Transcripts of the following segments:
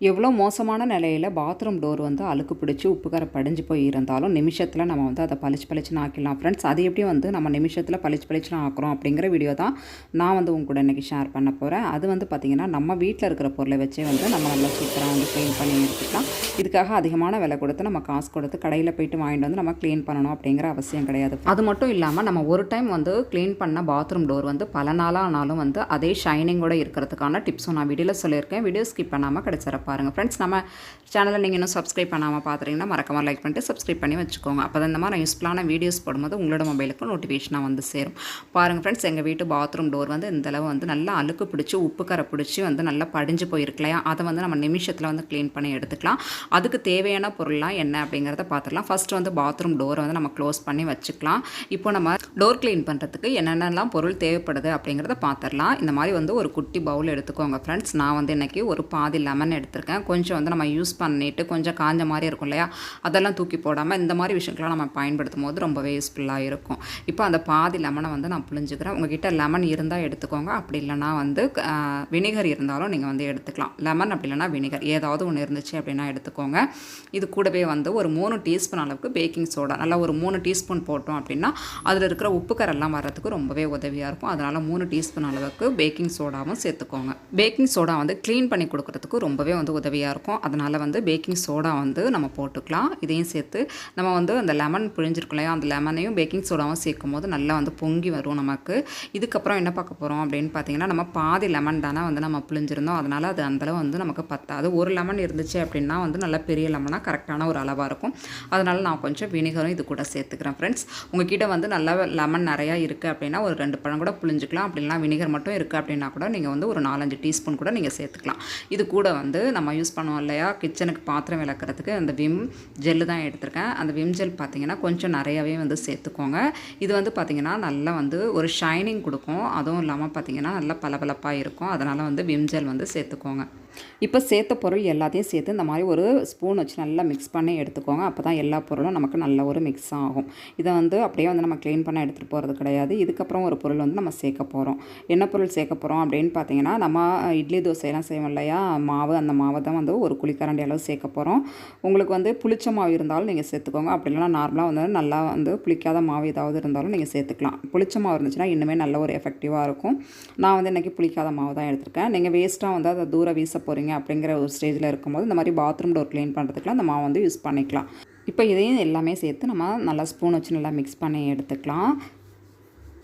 எவ்வளோ மோசமான நிலையில் பாத்ரூம் டோர் வந்து அழுக்கு பிடிச்சி உப்புக்கரை படிஞ்சு போய் இருந்தாலும் நிமிஷத்தில் நம்ம வந்து அதை பளிச்சு பளிச்சுன்னு ஆக்கிடலாம். ஃப்ரெண்ட்ஸ் அது எப்படி வந்து நம்ம நிமிஷத்தில் பளிச்சு பளிச்சுன்னு ஆக்குறோம் அப்படிங்கிற வீடியோ தான் நான் வந்து உங்க கூட இன்றைக்கி ஷேர் பண்ண போகிறேன் அது வந்து பார்த்திங்கன்னா நம்ம வீட்டில் இருக்கிற பொருளை வச்சே வந்து நம்ம நல்லா சூப்பராக வந்து க்ளீன் பண்ணி எடுத்துக்கலாம். இதுக்காக அதிகமான விலை கொடுத்து நம்ம காசு கொடுத்து கடையில் போயிட்டு வாங்கிட்டு வந்து நம்ம க்ளீன் பண்ணணும் அப்படிங்கிற அவசியம் கிடையாது. அது மட்டும் இல்லாமல் நம்ம ஒரு டைம் வந்து க்ளீன் பண்ண பாத்ரூம் டோர் வந்து பல நாளாக ஆனாலும் வந்து அதே ஷைனிங்கோடு இருக்கிறதுக்கான டிப்ஸும் நான் வீடியோவில் சொல்லியிருக்கேன். வீடியோ ஸ்கிப் பண்ணாமல் கிடச்சிட பாருங்கள் ஃப்ரெண்ட்ஸ் நம்ம சேனலை நீங்கள் இன்னும் சப்ஸ்கிரைப் பண்ணாமல் பார்த்துறீங்கன்னா மறக்காம லைக் பண்ணிட்டு சப்ஸ்கிரைப் பண்ணி வச்சுக்கோங்க. அப்போ தான் இந்த மாதிரி யூஸ்ஃபுல்லான வீடியோஸ் போடும்போது உங்களோட மொபைலுக்கு நோட்டிஃபிகேஷனாக வந்து சேரும். பாருங்கள் ஃப்ரெண்ட்ஸ் எங்கள் வீட்டு பாத்ரூம் டோர் வந்து இந்தளவு வந்து நல்லா அழுக்கு பிடிச்சி உப்பு கரை பிடிச்சி வந்து நல்லா படிஞ்சு போயிருக்கலையா அதை வந்து நம்ம நிமிஷத்தில் வந்து க்ளீன் பண்ணி எடுத்துக்கலாம். அதுக்கு தேவையான பொருள்லாம் என்ன அப்படிங்கிறத பார்த்துக்கலாம் ஃபஸ்ட்டு வந்து பாத்ரூம் டோரை வந்து நம்ம க்ளோஸ் பண்ணி வச்சுக்கலாம். இப்போ நம்ம டோர் க்ளீன் பண்ணுறதுக்கு என்னென்னலாம் பொருள் தேவைப்படுது அப்படிங்கிறத பார்த்துடலாம் இந்த மாதிரி வந்து ஒரு குட்டி பவுல் எடுத்துக்கோங்க ஃப்ரெண்ட்ஸ் நான் வந்து இன்றைக்கி ஒரு பாதி லெமன் எடுத்திருக்கேன். கொஞ்சம் வந்து நம்ம யூஸ் பண்ணிவிட்டு கொஞ்சம் காஞ்ச மாதிரி இருக்கும் இல்லையா? அதெல்லாம் தூக்கி போடாமல் இந்த மாதிரி விஷயங்கள்லாம் நம்ம பயன்படுத்தும் போது ரொம்பவே யூஸ்ஃபுல்லாக இருக்கும். இப்போ அந்த பாதி லெமனை வந்து நான் புளிஞ்சுக்கிறேன் உங்ககிட்ட லெமன் இருந்தால் எடுத்துக்கோங்க. அப்படி இல்லைனா வந்து வினிகர் இருந்தாலும் நீங்கள் வந்து எடுத்துக்கலாம். லெமன் அப்படி இல்லைனா வினிகர். ஏதாவது ஒன்று இருந்துச்சு அப்படின்னா எடுத்துக்கோங்க. இது கூடவே வந்து ஒரு மூணு டீஸ்பூன் அளவுக்கு பேக்கிங் சோடா. நல்லா ஒரு மூணு டீஸ்பூன் போட்டோம் அப்படின்னா அதில் இருக்கிற உப்புக்கரெல்லாம் வர்றதுக்கு ரொம்பவே உதவியாக இருக்கும். அதனால் மூணு டீஸ்பூன் அளவுக்கு பேக்கிங் சோடாவும் சேர்த்துக்கோங்க. பேக்கிங் சோடா வந்து க்ளீன் பண்ணி கொடுக்குறதுக்கு ரொம்பவே வந்து வந்து உதவியாக இருக்கும். அதனால் வந்து பேக்கிங் சோடா வந்து நம்ம போட்டுக்கலாம். இதையும் சேர்த்து நம்ம வந்து அந்த லெமன் பிழிஞ்சிருக்கோம் இல்லையா? அந்த லெமனையும் பேக்கிங் சோடாவும் சேர்க்கும் போது நல்லா வந்து பொங்கி வரும் நமக்கு. இதுக்கப்புறம் என்ன பார்க்க போகிறோம் அப்படின்னு பார்த்தீங்கன்னா நம்ம பாதி லெமன் தானே வந்து நம்ம பிழிஞ்சிருந்தோம். அதனால் அது அந்தளவு வந்து நமக்கு பத்தாது. ஒரு லெமன் இருந்துச்சு அப்படின்னா வந்து நல்ல பெரிய லெமனாக கரெக்டான ஒரு அளவாக இருக்கும். அதனால் நான் கொஞ்சம் வினிகரும் இது கூட சேர்த்துக்கிறேன் ஃப்ரெண்ட்ஸ் உங்ககிட்ட வந்து நல்லா லெமன் நிறையா இருக்குது அப்படின்னா ஒரு ரெண்டு பழம் கூட புழிஞ்சிக்கலாம். அப்படின்னா வினிகர் மட்டும் இருக்குது அப்படின்னா கூட நீங்கள் வந்து ஒரு நாலஞ்சு டீஸ்பூன் கூட நீங்கள் சேர்த்துக்கலாம். இது கூட வந்து நம்ம யூஸ் பண்ணுவோம் இல்லையா? கிச்சனுக்கு பாத்திரம் விளக்குறதுக்கு அந்த விம் ஜெல்லு தான் எடுத்திருக்கேன். அந்த விம் ஜெல் பார்த்தீங்கன்னா கொஞ்சம் நிறையாவே வந்து சேர்த்துக்கோங்க. இது வந்து பார்த்திங்கன்னா நல்லா வந்து ஒரு ஷைனிங் கொடுக்கும். அதுவும் இல்லாமல் பார்த்தீங்கன்னா நல்லா பளபளப்பாக இருக்கும். அதனால் வந்து விம் ஜெல் வந்து சேர்த்துக்கோங்க. இப்போ சேர்த்த பொருள் எல்லாத்தையும் சேர்த்து இந்த மாதிரி ஒரு ஸ்பூன் வச்சு நல்லா மிக்ஸ் பண்ணி எடுத்துக்கோங்க. அப்போ தான் எல்லா பொருளும் நமக்கு நல்ல ஒரு மிக்ஸ் ஆகும். இதை வந்து அப்படியே வந்து நம்ம க்ளீன் பண்ண எடுத்துகிட்டு போகிறது கிடையாது. இதுக்கப்புறம் ஒரு பொருள் வந்து நம்ம சேர்க்க போகிறோம் என்ன பொருள் சேர்க்க போகிறோம் அப்படின்னு பார்த்தீங்கன்னா நம்ம இட்லி தோசையெல்லாம் செய்வோம் இல்லையா? மாவு அந்த மாவை தான் வந்து ஒரு குளிக்கரண்டி அளவு சேர்க்க போகிறோம் உங்களுக்கு வந்து புளிச்ச மாவு இருந்தாலும் நீங்கள் சேர்த்துக்கோங்க. அப்படி இல்லைனா நார்மலாக வந்து நல்லா வந்து புளிக்காத மாவு ஏதாவது இருந்தாலும் நீங்கள் சேர்த்துக்கலாம். புளிச்ச மாவு இருந்துச்சுன்னா இன்னுமே நல்ல ஒரு எஃபெக்டிவாக இருக்கும். நான் வந்து இன்றைக்கி புளிக்காத மாவு தான் எடுத்திருக்கேன். நீங்கள் வேஸ்ட்டாக வந்து அதை தூர வீச போகிறீங்க அப்படிங்கிற ஒரு ஸ்டேஜில் இருக்கும்போது இந்த மாதிரி பாத்ரூம் டோர் க்ளீன் பண்ணுறதுக்குலாம் அந்த மாவு வந்து யூஸ் பண்ணிக்கலாம். இப்போ இதையும் எல்லாமே சேர்த்து நம்ம நல்லா ஸ்பூன் வச்சு நல்லா மிக்ஸ் பண்ணி எடுத்துக்கலாம்.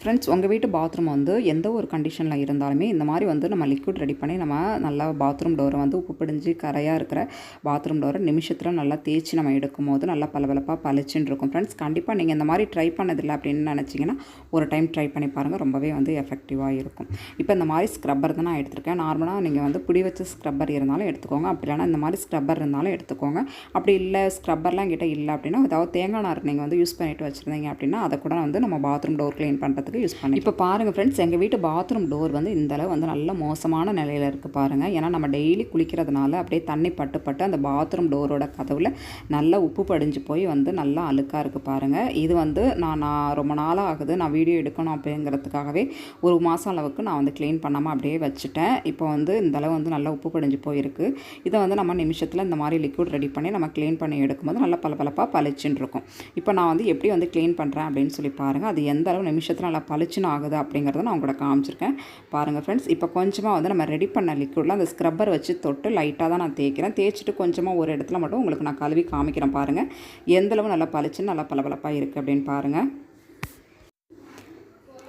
ஃப்ரெண்ட்ஸ் உங்கள் வீட்டு பாத்ரூம் வந்து எந்த ஒரு கண்டிஷனில் இருந்தாலுமே இந்த மாதிரி வந்து நம்ம லிக்விட் ரெடி பண்ணி நம்ம நல்லா பாத்ரூம் டோரை வந்து உப்பு பிடிஞ்சு கரையாக இருக்கிற பாத்ரூம் டோரை நிமிஷத்தில் நல்லா தேய்ச்சி நம்ம எடுக்கும் போது நல்லா பளபளப்பாக பளிச்சுன்னு இருக்கும். ஃப்ரெண்ட்ஸ் கண்டிப்பாக நீங்கள் இந்த மாதிரி ட்ரை பண்ணதில்லை அப்படின்னு நினச்சிங்கன்னா ஒரு டைம் ட்ரை பண்ணி பாருங்கள் ரொம்பவே வந்து எஃபெக்டிவாக இருக்கும். இப்போ இந்த மாதிரி ஸ்க்ரப்பர் தான் நான் எடுத்திருக்கேன். நார்மலாக நீங்கள் வந்து பிடி வச்ச ஸ்க்ரப்பர் இருந்தாலும் எடுத்துக்கோங்க. அப்படி இல்லைனா இந்த மாதிரி ஸ்க்ரப்பர் இருந்தாலும் எடுத்துக்கோங்க. அப்படி இல்லை ஸ்க்ரப்பர்லாம் கிட்டே இல்லை அப்படின்னா ஏதாவது தேங்காய் நார் நீங்கள் வந்து யூஸ் பண்ணிட்டு வச்சுருந்தீங்க அப்படின்னா அதை கூட வந்து நம்ம பாத்ரூம் டோர் க்ளீன் பண்ணுறதுக்கு பண்ணுறதுக்கு யூஸ் பண்ணி இப்போ பாருங்கள் ஃப்ரெண்ட்ஸ் எங்கள் வீட்டு பாத்ரூம் டோர் வந்து இந்தளவு வந்து நல்ல மோசமான நிலையில் இருக்குது பாருங்கள் ஏன்னா நம்ம டெய்லி குளிக்கிறதுனால அப்படியே தண்ணி பட்டு பட்டு அந்த பாத்ரூம் டோரோட கதவில் நல்லா உப்பு படிஞ்சு போய் வந்து நல்லா அழுக்காக இருக்குது பாருங்கள் இது வந்து நான் நான் ரொம்ப நாளாக ஆகுது. நான் வீடியோ எடுக்கணும் அப்படிங்கிறதுக்காகவே ஒரு மாதம் அளவுக்கு நான் வந்து க்ளீன் பண்ணாமல் அப்படியே வச்சுட்டேன். இப்போ வந்து இந்த அளவு வந்து நல்லா உப்பு படிஞ்சு போயிருக்கு. இதை வந்து நம்ம நிமிஷத்தில் இந்த மாதிரி லிக்விட் ரெடி பண்ணி நம்ம க்ளீன் பண்ணி எடுக்கும்போது நல்லா பளபளப்பாக பளிச்சுன்னு இருக்கும். இப்போ நான் வந்து எப்படி வந்து க்ளீன் பண்ணுறேன் அப்படின்னு சொல்லி பாருங்கள் அது எந்த அளவு நிமிஷத்தில் நல்லா பளிச்சுன்னு ஆகுது அப்படிங்கிறத நான் உங்களோட காமிச்சிருக்கேன். பாருங்கள் ஃப்ரெண்ட்ஸ் இப்போ கொஞ்சமாக வந்து நம்ம ரெடி பண்ண லிக்விடில் அந்த ஸ்க்ரப்பர் வச்சு தொட்டு லைட்டாக தான் நான் தேய்க்கிறேன். தேய்ச்சிட்டு கொஞ்சமாக ஒரு இடத்துல மட்டும் உங்களுக்கு நான் கழுவி காமிக்கிறேன் பாருங்கள் எந்தளவு நல்லா பளிச்சுன்னு நல்லா பளபளப்பாக இருக்குது அப்படின்னு பாருங்கள்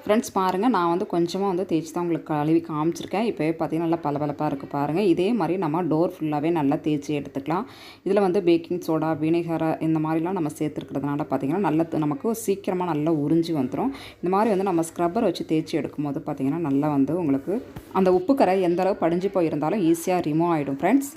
ஃப்ரெண்ட்ஸ் பாருங்கள் நான் வந்து கொஞ்சமாக வந்து தேய்ச்சி தான் உங்களுக்கு கழுவி காமிச்சிருக்கேன். இப்போவே பார்த்தீங்கன்னா நல்லா பளபளப்பாக இருக்குது பாருங்கள் இதே மாதிரி நம்ம டோர் ஃபுல்லாகவே நல்லா தேய்ச்சி எடுத்துக்கலாம். இதில் வந்து பேக்கிங் சோடா வினிகரை இந்த மாதிரிலாம் நம்ம சேர்த்துருக்கிறதுனால பார்த்திங்கன்னா நல்ல நமக்கு சீக்கிரமாக நல்லா உறிஞ்சி வந்துடும் இந்த மாதிரி வந்து நம்ம ஸ்க்ரப்பர் வச்சு தேய்ச்சி எடுக்கும்போது பார்த்திங்கன்னா நல்லா வந்து உங்களுக்கு அந்த உப்பு கரை எந்த அளவு படிஞ்சு போயிருந்தாலும் ஈஸியாக ரிமூவ் ஆகிடும் ஃப்ரெண்ட்ஸ்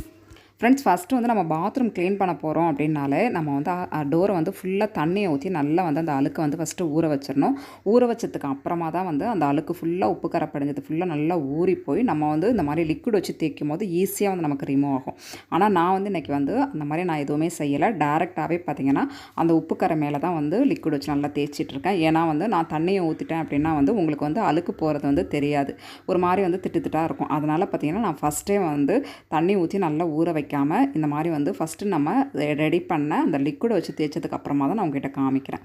ஃப்ரெண்ட்ஸ் ஃபஸ்ட்டு வந்து நம்ம பாத்ரூம் க்ளீன் பண்ண போகிறோம் அப்படின்னாலே நம்ம வந்து டோரை வந்து ஃபுல்லாக தண்ணியை ஊற்றி நல்லா வந்து அந்த அழுக்கு வந்து ஃபஸ்ட்டு ஊற வச்சிடணும். ஊற வச்சதுக்கு அப்புறமா தான் வந்து அந்த அழுக்கு ஃபுல்லாக உப்பு கரை படிஞ்சது ஃபுல்லாக நல்லா ஊறி போய் நம்ம வந்து இந்த மாதிரி லிக்விட் வச்சு தேய்க்கும் போது ஈஸியாக வந்து நமக்கு ரிமூவ் ஆகும். ஆனால் நான் வந்து இன்றைக்கி வந்து அந்த மாதிரி நான் எதுவுமே செய்யலை. டேரெக்டாகவே பார்த்தீங்கன்னா அந்த உப்பு கரை மேலே தான் வந்து லிக்விட் வச்சு நல்லா தேய்ச்சிட்ருக்கேன் ஏன்னா வந்து நான் தண்ணியை ஊற்றிட்டேன் அப்படின்னா வந்து உங்களுக்கு வந்து அழுக்கு போகிறது வந்து தெரியாது. ஒரு மாதிரி வந்து திட்டு திட்டாக இருக்கும். அதனால் பார்த்தீங்கன்னா நான் ஃபஸ்ட்டே வந்து தண்ணி ஊற்றி நல்லா ஊற வைக்க வைக்காமல் இந்த மாதிரி வந்து ஃபஸ்ட்டு நம்ம ரெடி பண்ண அந்த லிக்விடை வச்சு தேய்ச்சதுக்கு அப்புறமா தான் நான் உங்ககிட்ட காமிக்கிறேன்.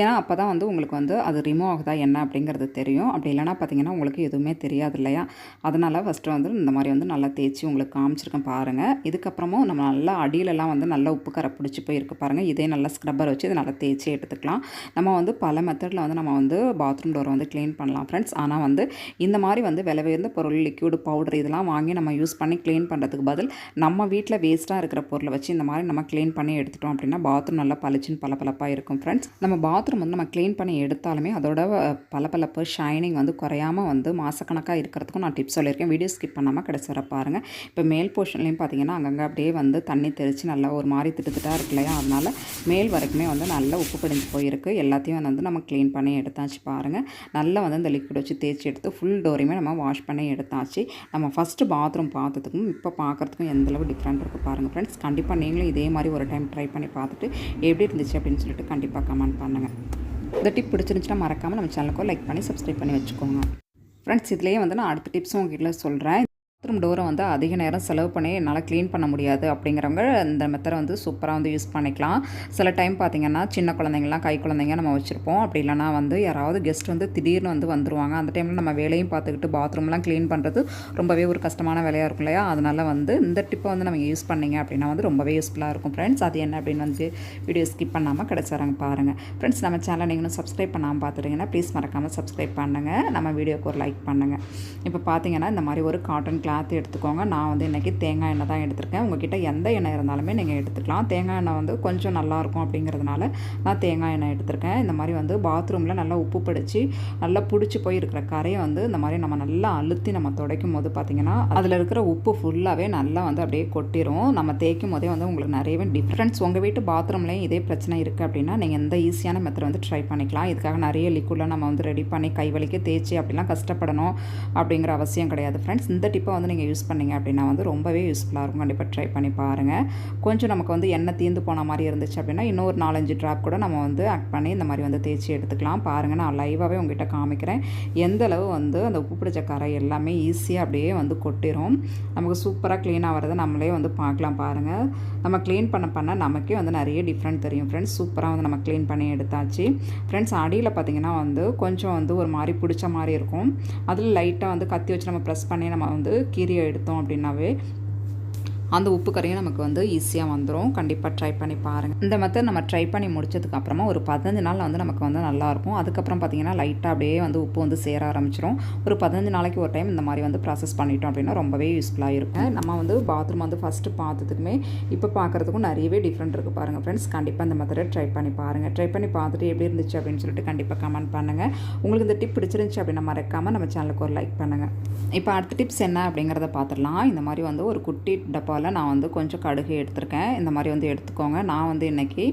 ஏன்னா அப்போ தான் வந்து உங்களுக்கு வந்து அது ரிமூவ் ஆகுதா என்ன அப்படிங்கிறது தெரியும். அப்படி இல்லைனா பார்த்தீங்கன்னா உங்களுக்கு எதுவுமே தெரியாது இல்லையா? அதனால் ஃபஸ்ட்டு வந்து இந்த மாதிரி வந்து நல்லா தேய்ச்சி உங்களுக்கு காமிச்சிருக்கேன் பாருங்கள் இதுக்கப்புறமும் நம்ம நல்லா அடியிலலாம் வந்து நல்லா உப்பு கரை பிடிச்சி போயிருக்கு பாருங்கள் இதே நல்லா ஸ்க்ரப்பர் வச்சு இதை நல்லா தேய்ச்சி எடுத்துக்கலாம். நம்ம வந்து பல மெத்தடில் வந்து நம்ம வந்து பாத்ரூம் டோரை வந்து க்ளீன் பண்ணலாம் ஃப்ரெண்ட்ஸ் ஆனால் வந்து இந்த மாதிரி வந்து விலை உயர்ந்த பொருள் லிக்யூடு பவுடர் இதெல்லாம் வாங்கி நம்ம யூஸ் பண்ணி க்ளீன் பண்ணுறதுக்கு பதில் நம்ம வீட்டில் வேஸ்ட்டாக இருக்கிற பொருளை வச்சு இந்த மாதிரி நம்ம க்ளீன் பண்ணி எடுத்துட்டோம் அப்படின்னா பாத்ரூம் நல்லா பளிச்சுன்னு பளபளப்பாக இருக்கும் ஃப்ரெண்ட்ஸ் நம்ம பாத்ரூம் வந்து நம்ம க்ளீன் பண்ணி எடுத்தாலுமே அதோட பளபளப்பு ஷைனிங் வந்து குறையாமல் வந்து மாதக்கணக்காக இருக்கிறதுக்கும் நான் டிப்ஸ் சொல்லியிருக்கேன். வீடியோ ஸ்கிப் பண்ணாமல் கடைசி வர பாருங்கள் இப்போ மேல் போர்ஷன்லேயும் பார்த்தீங்கன்னா அங்கங்கே அப்படியே வந்து தண்ணி தெளித்து நல்லா ஒரு மாதிரி திட்டுத்திட்டாக இருக்கு இல்லையா? அதனால் மேல் வரைக்குமே வந்து நல்லா உப்பு படிஞ்சு போயிருக்கு. எல்லாத்தையும் வந்து நம்ம க்ளீன் பண்ணி எடுத்தாச்சு பாருங்கள் நல்லா வந்து இந்த லிக்விட் வச்சு தேய்ச்சி எடுத்து ஃபுல் டோரையுமே நம்ம வாஷ் பண்ணி எடுத்தாச்சு. நம்ம ஃபஸ்ட்டு பாத்ரூம் பார்த்ததுக்கும் இப்போ பார்க்குறதுக்கும் எந்தளவு டிஃப்ரெண்ட் இருக்குது பாருங்கள் ஃப்ரெண்ட்ஸ் கண்டிப்பாக நீங்களும் இதே மாதிரி ஒரு டைம் ட்ரை பண்ணி பார்த்துட்டு எப்படி இருந்துச்சு அப்படின்னு சொல்லிட்டு கண்டிப்பாக கமெண்ட் பண்ணுங்கள் இந்த டிப் பிடிச்சிருந்துச்சுன்னா மறக்காமல் நம்ம சேனலுக்கு லைக் பண்ணி சப்ஸ்கிரைப் பண்ணி வச்சுக்கோங்க. ஃப்ரெண்ட்ஸ் இதுலேயே வந்து நான் அடுத்த டிப்ஸும் உங்ககிட்ட சொல்கிறேன் பாத்ரூம் டோரை வந்து அதிக நேரம் செலவு பண்ணி என்னால் க்ளீன் பண்ண முடியாது அப்படிங்கிறவங்க இந்த மெத்தடை வந்து சூப்பராக வந்து யூஸ் பண்ணிக்கலாம். சில டைம் பார்த்திங்கன்னா சின்ன குழந்தைங்கலாம் கை குழந்தைங்க நம்ம வச்சுருப்போம். அப்படி இல்லைனா வந்து யாராவது கெஸ்ட் வந்து திடீர்னு வந்து வந்துருவாங்க. அந்த டைமில் நம்ம வேலையும் பார்த்துக்கிட்டு பாத்ரூம்லாம் க்ளீன் பண்ணுறது ரொம்பவே ஒரு கஷ்டமான வேலையாக இருக்கும் இல்லையா? அதனால் வந்து இந்த டிப்பை வந்து நம்ம யூஸ் பண்ணிங்க அப்படின்னா வந்து ரொம்பவே யூஸ்ஃபுல்லாக இருக்கும் ஃப்ரெண்ட்ஸ் அது என்ன அப்படின்னு வந்து வீடியோ ஸ்கிப் பண்ணாமல் கிடச்சிறாங்க பாருங்கள் ஃப்ரெண்ட்ஸ் நம்ம சேனலை நீங்களும் சப்ஸ்கிரைப் பண்ணாமல் பார்த்துட்டிங்கன்னா ப்ளீஸ் மறக்காமல் சப்ஸ்கிரைப் பண்ணுங்கள் நம்ம வீடியோக்கு ஒரு லைக் பண்ணுங்கள் இப்போ பார்த்தீங்கன்னா இந்த மாதிரி ஒரு காட்டன் கிளாஸ் கிளாத் எடுத்துக்கோங்க. நான் வந்து இன்றைக்கி தேங்காய் எண்ணெய் தான் எடுத்திருக்கேன். உங்ககிட்ட எந்த எண்ணெய் இருந்தாலுமே நீங்கள் எடுத்துக்கலாம். தேங்காய் எண்ணெய் வந்து கொஞ்சம் நல்லாயிருக்கும் அப்படிங்கிறதுனால நான் தேங்காய் எண்ணெய் எடுத்திருக்கேன். இந்த மாதிரி வந்து பாத்ரூமில் நல்லா உப்பு படித்து நல்லா பிடிச்சி போய் இருக்கிற கரையை வந்து இந்த மாதிரி நம்ம நல்லா அழுத்தி நம்ம துடைக்கும் போது பார்த்திங்கன்னா அதில் இருக்கிற உப்பு ஃபுல்லாகவே நல்லா வந்து அப்படியே கொட்டிடும் நம்ம தேய்க்கும் போதே வந்து உங்களுக்கு நிறையவே டிஃப்ரென்ஸ் உங்கள் வீட்டு பாத்ரூம்லேயும் இதே பிரச்சனை இருக்குது அப்படின்னா நீங்கள் எந்த ஈஸியான மெத்தட் வந்து ட்ரை பண்ணிக்கலாம். இதுக்காக நிறைய லிக்விடில் நம்ம வந்து ரெடி பண்ணி கை வலிக்க தேய்ச்சி அப்படிலாம் கஷ்டப்படணும் அப்படிங்கிற அவசியம் கிடையாது ஃப்ரெண்ட்ஸ் இந்த டிப்பை வந்து வந்து நீங்கள் யூஸ் பண்ணிங்க அப்படின்னா வந்து ரொம்பவே யூஸ்ஃபுல்லாக இருக்கும். கண்டிப்பாக ட்ரை பண்ணி பாருங்கள் கொஞ்சம் நமக்கு வந்து எண்ணெய் தீர்ந்து போன மாதிரி இருந்துச்சு அப்படின்னா இன்னொரு நாலஞ்சு ட்ராப் கூட நம்ம வந்து ஆக்ட் பண்ணி இந்த மாதிரி வந்து தேய்ச்சி எடுத்துக்கலாம். பாருங்கள் நான் லைவாகவே உங்ககிட்ட காமிக்கிறேன். எந்த அளவு வந்து அந்த உப்பு பிடிச்ச கரை எல்லாமே ஈஸியாக அப்படியே வந்து கொட்டிடும் நமக்கு சூப்பராக க்ளீன் ஆகிறத நம்மளே வந்து பார்க்கலாம் பாருங்கள் நம்ம க்ளீன் பண்ண பண்ண நமக்கே வந்து நிறைய டிஃப்ரெண்ட் தெரியும் ஃப்ரெண்ட்ஸ் சூப்பராக வந்து நம்ம க்ளீன் பண்ணி எடுத்தாச்சு. ஃப்ரெண்ட்ஸ் அடியில் பார்த்திங்கன்னா வந்து கொஞ்சம் வந்து ஒரு மாதிரி பிடிச்ச மாதிரி இருக்கும். அதில் லைட்டாக வந்து கத்தி வச்சு நம்ம ப்ரெஸ் பண்ணி நம்ம வந்து கீரி எடுத்தோம் அப்படின்னாவே அந்த உப்பு கரையும் நமக்கு வந்து ஈஸியாக வந்துடும் கண்டிப்பாக ட்ரை பண்ணி பாருங்கள் இந்த மெத்தட் நம்ம ட்ரை பண்ணி முடிச்சதுக்கு அப்புறமா ஒரு பதினஞ்சு நாள் வந்து நமக்கு வந்து நல்லாயிருக்கும் அதுக்கப்புறம் பார்த்திங்கன்னா லைட்டாக அப்படியே வந்து உப்பு வந்து சேர ஆரம்பிச்சிடும் ஒரு பதினஞ்சு நாளைக்கு ஒரு டைம் இந்த மாதிரி வந்து ப்ராசஸ் பண்ணிட்டோம் அப்படின்னா ரொம்பவே யூஸ்ஃபுல்லாக இருக்கும். நம்ம வந்து பாத்ரூம் வந்து ஃபஸ்ட்டு பார்த்ததுக்குமே இப்போ பார்க்குறதுக்கும் நிறையவே டிஃப்ரெண்ட் இருக்குது பாருங்கள் ஃப்ரெண்ட்ஸ் கண்டிப்பாக இந்த மெத்தடை ட்ரை பண்ணி பாருங்கள் ட்ரை பண்ணி பார்த்துட்டு எப்படி இருந்துச்சு அப்படின்னு சொல்லிட்டு கண்டிப்பாக கமெண்ட் பண்ணுங்கள் உங்களுக்கு இந்த டிப் பிடிச்சிருந்துச்சு அப்படின்னா மறக்காமல் நம்ம சேனலுக்கு ஒரு லைக் பண்ணுங்கள் இப்போ அடுத்த டிப்ஸ் என்ன அப்படிங்கிறத பார்த்துடலாம். இந்த மாதிரி வந்து ஒரு குட்டி டப்பாவில் நான் வந்து கொஞ்சம் கடுகு எடுத்திருக்கேன். இந்த மாதிரி வந்து எடுத்துக்கோங்க. நான் வந்து இன்றைக்கி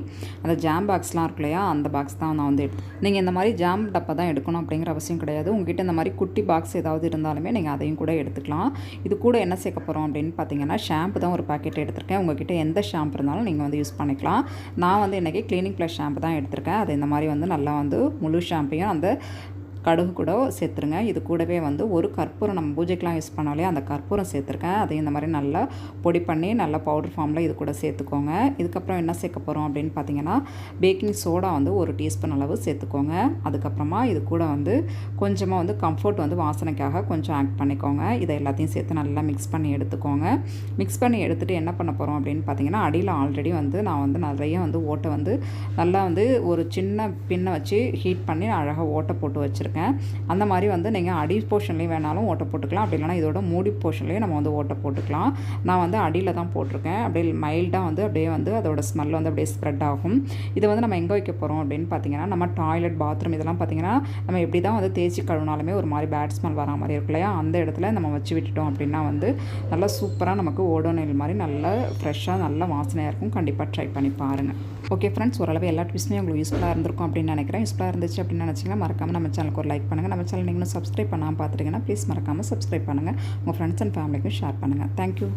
அந்த ஜாம் பாக்ஸ்லாம் இருக்கு இல்லையா அந்த பாக்ஸ் தான் நான் வந்து எடுத்து நீங்கள் இந்த மாதிரி ஜாம் டப்பை தான் எடுக்கணும் அப்படிங்கிற அவசியம் கிடையாது. உங்ககிட்ட இந்த மாதிரி குட்டி பாக்ஸ் ஏதாவது இருந்தாலுமே நீங்கள் அதையும் கூட எடுத்துக்கலாம். இது கூட என்ன சேர்க்க போகிறோம் அப்படின்னு பார்த்தீங்கன்னா ஷாம்பு தான் ஒரு பாக்கெட் எடுத்திருக்கேன். உங்ககிட்ட எந்த ஷாம்பு இருந்தாலும் நீங்கள் வந்து யூஸ் பண்ணிக்கலாம். நான் வந்து இன்றைக்கி க்ளீனிங் ப்ளஸ் ஷாம்பு தான் எடுத்திருக்கேன். அது இந்த மாதிரி வந்து நல்லா வந்து முழு ஷாம்பையும் அந்த கடுகு கூட சேர்த்துருங்க. இது கூடவே வந்து ஒரு கற்பூரம் நம்ம பூஜைக்கெலாம் யூஸ் பண்ணாலே அந்த கற்பூரம் சேர்த்துருக்கேன். அதையும் இந்த மாதிரி நல்லா பொடி பண்ணி நல்லா பவுடர் ஃபார்மில் இது கூட சேர்த்துக்கோங்க. இதுக்கப்புறம் என்ன சேர்க்க போகிறோம் அப்படின்னு பார்த்தீங்கன்னா பேக்கிங் சோடா வந்து ஒரு டீஸ்பூன் அளவு சேர்த்துக்கோங்க. அதுக்கப்புறமா இது கூட வந்து கொஞ்சமாக வந்து கம்ஃபர்ட் வந்து வாசனைக்காக கொஞ்சம் ஆட் பண்ணிக்கோங்க. இதை எல்லாத்தையும் சேர்த்து நல்லா மிக்ஸ் பண்ணி எடுத்துக்கோங்க. மிக்ஸ் பண்ணி எடுத்துகிட்டு என்ன பண்ண போகிறோம் அப்படின்னு பார்த்தீங்கன்னா அடியில் ஆல்ரெடி வந்து நான் வந்து நிறைய வந்து ஓட்டை வந்து நல்லா வந்து ஒரு சின்ன பின்னை வச்சு ஹீட் பண்ணி அழகாக ஓட்டை போட்டு வச்சுருக்கேன். அந்த மாதிரி வந்து நீங்கள் அடி போர்ஷன்லேயும் வேணாலும் ஓட்டை போட்டுக்கலாம். அப்படி இல்லைனா இதோட மூடி போர்ஷன்லேயும் நம்ம வந்து ஓட்டை போட்டுக்கலாம். நான் வந்து அடியில் தான் போட்டிருக்கேன். அப்படியே மைல்டாக வந்து அப்படியே வந்து அதோட ஸ்மெல் வந்து அப்படியே ஸ்ப்ரெட் ஆகும். இதை வந்து நம்ம எங்கே வைக்க போகிறோம் அப்படின்னு பார்த்தீங்கன்னா நம்ம டாய்லெட் பாத்ரூம் இதெல்லாம் பார்த்தீங்கன்னா நம்ம எப்படி தான் வந்து தேய்ச்சி கழுவினாலுமே ஒரு மாதிரி பேட் ஸ்மெல் வரா மாதிரி இருக்கு இல்லையா? அந்த இடத்துல நம்ம வச்சு விட்டுட்டோம் அப்படின்னா வந்து நல்லா சூப்பராக நமக்கு ஓடோனில் மாதிரி நல்லா ஃப்ரெஷ்ஷாக நல்லா வாசனையாக இருக்கும். கண்டிப்பாக ட்ரை பண்ணி பாருங்கள் ஓகே ஃப்ரெண்ட்ஸ் ஓரளவு எல்லா டிப்ஸுமே உங்களுக்கு யூஸ்ஃபுல்லாக இருந்திருக்கும் அப்படின்னு நினைக்கிறேன். யூஸ்ஃபுல்லாக இருந்துச்சு அப்படின்னு நினச்சிங்கன்னா மறக்காமல் நம்ம சேனலுக்கு ஒரு லைக் பண்ணுங்கள் நம்ம சேனல் நீங்களும் சப்ஸ்கிரைப் பண்ணாமல் பார்த்துட்டிங்கன்னா ப்ளீஸ் மறக்காமல் சப்ஸ்கிரைப் பண்ணுங்கள் உங்கள் ஃப்ரெண்ட்ஸ் அண்ட் ஃபேமிலிக்கும் ஷேர் பண்ணுங்கள் தேங்க்யூ